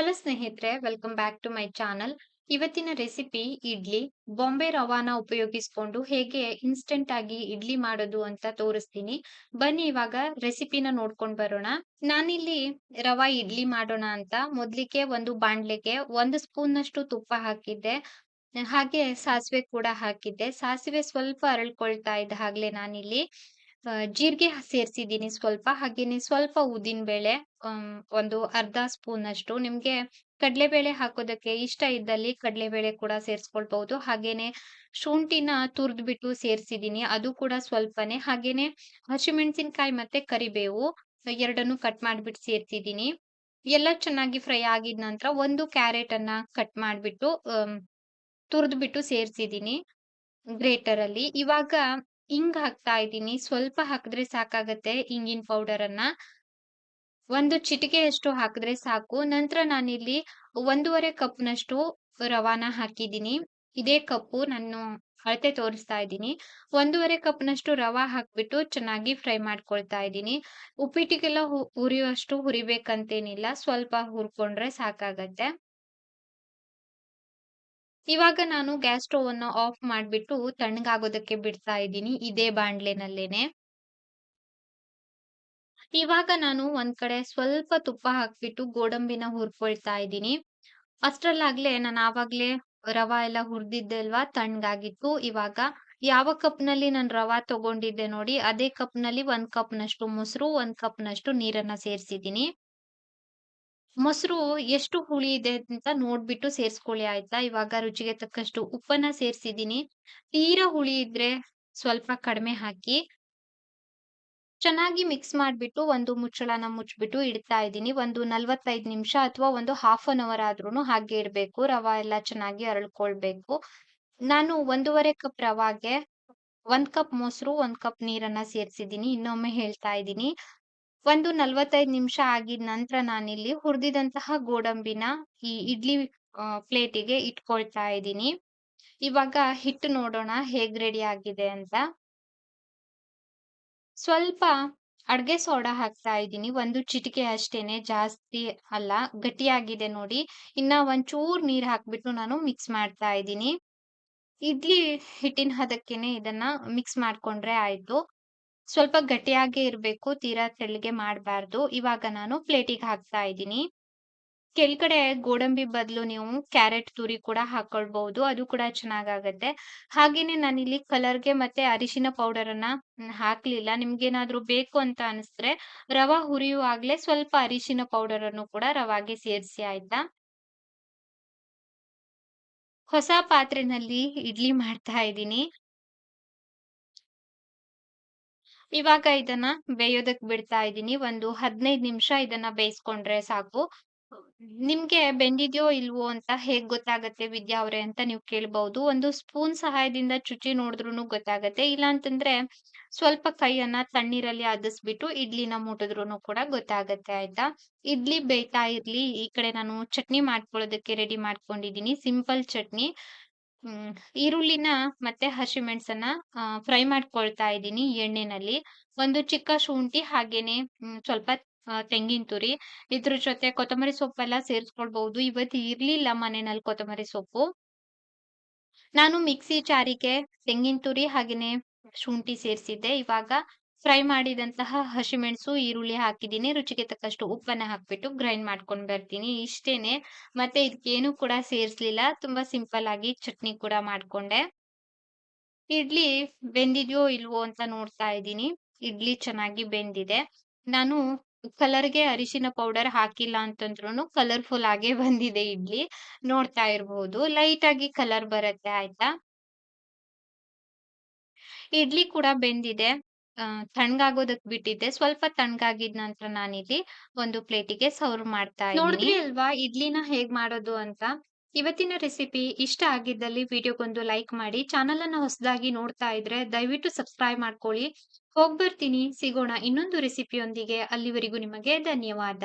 Hello ಸ್ನೇಹಿತರೆ welcome back to my channel ಇವತ್ತಿನ recipe idli. Bombay ರವಾನ ಉಪಯೋಗಿಸ್ಕೊಂಡು ಹೇಗೆ ಇನ್ಸ್ಟೆಂಟ್ ಆಗಿ ಇಡ್ಲಿ ಮಾಡೋದು ಅಂತ ತೋರಿಸ್ತೀನಿ. ಬನ್ನಿ ಇವಾಗ ರೆಸಿಪಿನ ನೋಡ್ಕೊಂಡ್ ಬರೋಣ. ನಾನಿಲ್ಲಿ ರವಾ ಇಡ್ಲಿ ಮಾಡೋಣ ಅಂತ. ಮೊದ್ಲಿಗೆ ಒಂದು ಬಾಣ್ಲೆಗೆ ಒಂದು ಸ್ಪೂನ್ ನಷ್ಟು ತುಪ್ಪ ಹಾಕಿದ್ದೆ. ಹಾಗೆ ಸಾಸಿವೆ ಕೂಡ ಹಾಕಿದ್ದೆ. ಸಾಸಿವೆ ಸ್ವಲ್ಪ ಅರಳ್ಕೊಳ್ತಾ ಇದ್ದ ಹಾಗ್ಲೆ ನಾನಿಲ್ಲಿ. ಜೀರಿಗೆ ಸೇರಿಸಿದ್ದೀನಿ ಸ್ವಲ್ಪ. ಹಾಗೇನೆ ಸ್ವಲ್ಪ ಉದ್ದಿನ ಬೇಳೆ ಒಂದು ಅರ್ಧ ಸ್ಪೂನ್ ಅಷ್ಟು. ನಿಮ್ಗೆ ಕಡಲೆಬೇಳೆ ಹಾಕೋದಕ್ಕೆ ಇಷ್ಟ ಇದ್ದಲ್ಲಿ ಕಡಲೆಬೇಳೆ ಕೂಡ ಸೇರಿಸ್ಕೊಳ್ಬಹುದು. ಹಾಗೇನೆ ಶುಂಠಿನ ತುರ್ದ್ಬಿಟ್ಟು ಸೇರ್ಸಿದೀನಿ ಅದು ಕೂಡ ಸ್ವಲ್ಪನೇ. ಹಾಗೇನೆ ಹಸಿಮೆಣಸಿನ್ಕಾಯಿ ಮತ್ತೆ ಕರಿಬೇವು, ಎರಡನ್ನು ಕಟ್ ಮಾಡ್ಬಿಟ್ಟು ಸೇರ್ಸಿದೀನಿ ಎಲ್ಲ ಚೆನ್ನಾಗಿ ಫ್ರೈ ಆಗಿದ ನಂತರ ಒಂದು ಕ್ಯಾರೆಟ್ ಅನ್ನ ಕಟ್ ಮಾಡ್ಬಿಟ್ಟು ತುರ್ದ್ಬಿಟ್ಟು ಸೇರ್ಸಿದೀನಿ ಗ್ರೇಟರ್ ಅಲ್ಲಿ ಇವಾಗ ಹಿಂಗ್ ಹಾಕ್ತಾ ಇದ್ದೀನಿ. ಸ್ವಲ್ಪ ಹಾಕಿದ್ರೆ ಸಾಕಾಗತ್ತೆ ಇಂಗಿನ ಪೌಡರ್ ಅನ್ನ ಒಂದು ಚಿಟಿಕೆಯಷ್ಟು ಹಾಕಿದ್ರೆ ಸಾಕು. ನಂತರ ನಾನಿಲ್ಲಿ ಒಂದೂವರೆ ಕಪ್ ನಷ್ಟು ರವಾನ ಹಾಕಿದ್ದೀನಿ. ಇದೇ ಕಪ್ಪು ನಾನು ಅಳತೆ ತೋರಿಸ್ತಾ ಇದ್ದೀನಿ. ಒಂದೂವರೆ ಕಪ್ ನಷ್ಟು ರವಾ ಹಾಕ್ಬಿಟ್ಟು ಚೆನ್ನಾಗಿ ಫ್ರೈ ಮಾಡ್ಕೊಳ್ತಾ ಇದ್ದೀನಿ. ಉಪ್ಪಿಟ್ಟಿಗೆಲ್ಲ ಹುರಿಯುವಷ್ಟು ಹುರಿಬೇಕಂತೇನಿಲ್ಲ. ಸ್ವಲ್ಪ ಹುರ್ಕೊಂಡ್ರೆ ಸಾಕಾಗತ್ತೆ. ಇವಾಗ ನಾನು ಗ್ಯಾಸ್ ಸ್ಟೋವ್ ಅನ್ನ ಆಫ್ ಮಾಡಿಬಿಟ್ಟು ತಣ್ಣಗಾಗೋದಕ್ಕೆ ಬಿಡ್ತಾ ಇದ್ದೀನಿ, ಇದೇ ಬಾಣ್ಲೆನಲ್ಲೇನೆ ಇವಾಗ ನಾನು ಒಂದ್ ಕಡೆ ಸ್ವಲ್ಪ ತುಪ್ಪ ಹಾಕ್ಬಿಟ್ಟು ಗೋಡಂಬಿನ ಹುರ್ಕೊಳ್ತಾ ಇದ್ದೀನಿ. ಅಷ್ಟರಲ್ಲಾಗ್ಲೆ ನಾನು ಆವಾಗ್ಲೇ ರವಾ ಎಲ್ಲ ಹುರ್ದಿದ್ದೆ ಅಲ್ವಾ, ತಣ್ಣಗಾಗಿತ್ತು. ಇವಾಗ ಯಾವ ಕಪ್ನಲ್ಲಿ ನಾನು ರವಾ ತಗೊಂಡಿದ್ದೆ ನೋಡಿ, ಅದೇ ಕಪ್ನಲ್ಲಿ ಒಂದ್ ಕಪ್ ನಷ್ಟು ಮೊಸರು, ಒಂದ್ ಕಪ್ ನಷ್ಟು ನೀರನ್ನ ಸೇರ್ಸಿದೀನಿ ಮೊಸರು ಎಷ್ಟು ಹುಳಿ ಇದೆ ಅಂತ ನೋಡ್ಬಿಟ್ಟು ಸೇರ್ಸ್ಕೊಳ್ಳಿ ಆಯ್ತಾ? ಇವಾಗ ರುಚಿಗೆ ತಕ್ಕಷ್ಟು ಉಪ್ಪನ್ನ ಸೇರ್ಸಿದೀನಿ ತೀರಾ ಹುಳಿ ಇದ್ರೆ ಸ್ವಲ್ಪ ಕಡಿಮೆ ಹಾಕಿ ಚೆನ್ನಾಗಿ ಮಿಕ್ಸ್ ಮಾಡ್ಬಿಟ್ಟು ಒಂದು ಮುಚ್ಚಳನ ಮುಚ್ಚಿಬಿಟ್ಟು ಇಡ್ತಾ ಇದ್ದೀನಿ. ಒಂದು ನಲ್ವತ್ತೈದು ನಿಮಿಷ ಅಥವಾ ಒಂದು ಹಾಫ್ ಅನ್ ಅವರ್ ಆದ್ರೂನು ಹಾಗೆ ಇಡ್ಬೇಕು. ರವಾ ಎಲ್ಲ ಚೆನ್ನಾಗಿ ಅರಳ್ಕೊಳ್ಬೇಕು. ನಾನು ಒಂದೂವರೆ ಕಪ್ ರವಾಗೆ ಒಂದ್ ಕಪ್ ಮೊಸರು, ಒಂದ್ ಕಪ್ ನೀರನ್ನ ಸೇರ್ಸಿದೀನಿ ಇನ್ನೊಮ್ಮೆ ಹೇಳ್ತಾ ಇದ್ದೀನಿ. ಒಂದು ನಲ್ವತ್ತೈದು ನಿಮಿಷ ಆಗಿದ ನಂತರ ನಾನಿಲ್ಲಿ ಹುರಿದಿದಂತಹ ಗೋಡಂಬಿನ ಈ ಇಡ್ಲಿ ಪ್ಲೇಟಿಗೆ ಇಟ್ಕೊಳ್ತಾ ಇದ್ದೀನಿ. ಇವಾಗ ಹಿಟ್ಟು ನೋಡೋಣ ಹೇಗ್ ರೆಡಿ ಆಗಿದೆ ಅಂತ. ಸ್ವಲ್ಪ ಅಡ್ಗೆ ಸೋಡಾ ಹಾಕ್ತಾ ಇದ್ದೀನಿ. ಒಂದು ಚಿಟಿಕೆ ಅಷ್ಟೇನೆ, ಜಾಸ್ತಿ ಅಲ್ಲ, ಗಟ್ಟಿಯಾಗಿದೆ ನೋಡಿ. ಇನ್ನ ಒಂಚೂರ್ ನೀರ್ ಹಾಕ್ಬಿಟ್ಟು ನಾನು ಮಿಕ್ಸ್ ಮಾಡ್ತಾ ಇದ್ದೀನಿ. ಇಡ್ಲಿ ಹಿಟ್ಟಿನ ಹದಕ್ಕೇನೆ ಇದನ್ನ ಮಿಕ್ಸ್ ಮಾಡ್ಕೊಂಡ್ರೆ ಆಯ್ತು. ಸ್ವಲ್ಪ ಗಟ್ಟಿಯಾಗೇ ಇರ್ಬೇಕು, ತೀರಾ ತೆಳ್ಳಗೆ ಮಾಡಬಾರ್ದು. ಇವಾಗ ನಾನು ಪ್ಲೇಟಿಗೆ ಹಾಕ್ತಾ ಇದ್ದೀನಿ. ಕೆಳಗಡೆ ಗೋಡಂಬಿ ಬದಲು ನೀವು ಕ್ಯಾರೆಟ್ ತುರಿ ಕೂಡ ಹಾಕೊಳ್ಬಹುದು ಅದು ಕೂಡ ಚೆನ್ನಾಗಾಗತ್ತೆ. ಹಾಗೇನೆ ನಾನಿಲ್ಲಿ ಕಲರ್ಗೆ ಮತ್ತೆ ಅರಿಶಿನ ಪೌಡರ್ ಅನ್ನ ಹಾಕ್ಲಿಲ್ಲ. ನಿಮ್ಗೇನಾದ್ರೂ ಬೇಕು ಅಂತ ಅನಿಸಿದ್ರೆ ರವ ಹುರಿಯುವಾಗ್ಲೇ ಸ್ವಲ್ಪ ಅರಿಶಿನ ಪೌಡರ್ ಅನ್ನು ಕೂಡ ರವಾಗೆ ಸೇರಿಸಿ, ಆಯ್ತಾ? ಹೊಸ ಪಾತ್ರೆನಲ್ಲಿ ಇಡ್ಲಿ ಮಾಡ್ತಾ ಇದ್ದೀನಿ. ಇವಾಗ ಇದನ್ನ ಬೇಯೋದಕ್ ಬಿಡ್ತಾ ಇದ್ದೀನಿ. ಒಂದು ಹದಿನೈದು ನಿಮಿಷ ಇದನ್ನ ಬೇಯಿಸ್ಕೊಂಡ್ರೆ ಸಾಕು. ನಿಮ್ಗೆ ಬೆಂದಿದ್ಯೋ ಇಲ್ವೋ ಅಂತ ಹೇಗ್ ಗೊತ್ತಾಗತ್ತೆ ವಿದ್ಯಾ ಅವ್ರೆ ಅಂತ ನೀವು ಕೇಳ್ಬಹುದು ಒಂದು ಸ್ಪೂನ್ ಸಹಾಯದಿಂದ ಚುಚ್ಚಿ ನೋಡಿದ್ರು ಗೊತ್ತಾಗತ್ತೆ. ಇಲ್ಲ ಅಂತಂದ್ರೆ ಸ್ವಲ್ಪ ಕೈಯನ್ನ ತಣ್ಣೀರಲ್ಲಿ ಅದಿಸ್ಬಿಟ್ಟು ಇಡ್ಲಿನ ಮುಟ್ಟಿದ್ರು ಕೂಡ ಗೊತ್ತಾಗತ್ತೆ, ಆಯ್ತಾ? ಇಡ್ಲಿ ಬೇಯ್ತಾ ಇರ್ಲಿ. ಈ ಕಡೆ ನಾನು ಚಟ್ನಿ ಮಾಡ್ಕೊಳ್ಳೋದಕ್ಕೆ ರೆಡಿ ಮಾಡ್ಕೊಂಡಿದೀನಿ ಸಿಂಪಲ್ ಚಟ್ನಿ. ಹ್ಮ್, ಈರುಳ್ಳಿನ ಮತ್ತೆ ಹಸಿಮೆಣಸನ್ನ ಫ್ರೈ ಮಾಡ್ಕೊಳ್ತಾ ಇದ್ದೀನಿ ಎಣ್ಣೆನಲ್ಲಿ. ಒಂದು ಚಿಕ್ಕ ಶುಂಠಿ ಹಾಗೇನೆ ಸ್ವಲ್ಪ ತೆಂಗಿನ ತುರಿ, ಇದ್ರ ಜೊತೆ ಕೊತ್ತಂಬರಿ ಸೊಪ್ಪೆಲ್ಲ ಸೇರಿಸ್ಕೊಳ್ಬಹುದು. ಇವತ್ತು ಇರ್ಲಿಲ್ಲ ಮನೆಯಲ್ಲಿ ಕೊತ್ತಂಬರಿ ಸೊಪ್ಪು. ನಾನು ಮಿಕ್ಸಿ ಚಾರಿಗೆ ತೆಂಗಿನ ತುರಿ ಹಾಗೇನೆ ಶುಂಠಿ ಸೇರಿಸಿದ್ದೆ. ಇವಾಗ ಫ್ರೈ ಮಾಡಿದಂತಹ ಹಸಿಮೆಣಸು ಈರುಳ್ಳಿ ಹಾಕಿದ್ದೀನಿ. ರುಚಿಗೆ ತಕ್ಕಷ್ಟು ಉಪ್ಪನ್ನ ಹಾಕ್ಬಿಟ್ಟು ಗ್ರೈಂಡ್ ಮಾಡ್ಕೊಂಡು ಬರ್ತೀನಿ. ಇಷ್ಟೇನೆ. ಮತ್ತೆ ಇದಕ್ಕೇನು ಕೂಡ ಸೇರಿಸಲಿಲ್ಲ. ತುಂಬಾ ಸಿಂಪಲ್ ಆಗಿ ಚಟ್ನಿ ಕೂಡ ಮಾಡ್ಕೊಂಡೆ. ಇಡ್ಲಿ ಬೆಂದಿದ್ಯೋ ಇಲ್ವೋ ಅಂತ ನೋಡ್ತಾ ಇದ್ದೀನಿ. ಇಡ್ಲಿ ಚೆನ್ನಾಗಿ ಬೆಂದಿದೆ. ನಾನು ಕಲರ್ಗೆ ಅರಿಶಿನ ಪೌಡರ್ ಹಾಕಿಲ್ಲ ಅಂತಂದ್ರೂ ಕಲರ್ಫುಲ್ ಆಗೇ ಬಂದಿದೆ ಇಡ್ಲಿ. ನೋಡ್ತಾ ಇರಬಹುದು ಲೈಟ್ ಆಗಿ ಕಲರ್ ಬರುತ್ತೆ, ಆಯ್ತಾ? ಇಡ್ಲಿ ಕೂಡ ಬೆಂದಿದೆ. ತಣ್ಣಗಾಗೋದಕ್ ಬಿಟ್ಟಿದ್ದೆ. ಸ್ವಲ್ಪ ತಣ್ಣಗಾಗಿದ ನಂತರ ನಾನಿಲ್ಲಿ ಒಂದು ಪ್ಲೇಟಿಗೆ ಸರ್ವ್ ಮಾಡ್ತಾ ನೋಡಿದ್ರಿ ಅಲ್ವಾ ಇಡ್ಲಿನ ಹೇಗ್ ಮಾಡೋದು ಅಂತ? ಇವತ್ತಿನ ರೆಸಿಪಿ ಇಷ್ಟ ಆಗಿದ್ದಲ್ಲಿ ವಿಡಿಯೋಗೊಂದು ಲೈಕ್ ಮಾಡಿ ಚಾನಲ್ ಅನ್ನ ಹೊಸದಾಗಿ ನೋಡ್ತಾ ಇದ್ರೆ ದಯವಿಟ್ಟು ಸಬ್ಸ್ಕ್ರೈಬ್ ಮಾಡ್ಕೊಳ್ಳಿ. ಹೋಗ್ಬರ್ತೀನಿ. ಸಿಗೋಣ ಇನ್ನೊಂದು ರೆಸಿಪಿಯೊಂದಿಗೆ. ಅಲ್ಲಿವರೆಗೂ ನಿಮಗೆ ಧನ್ಯವಾದ.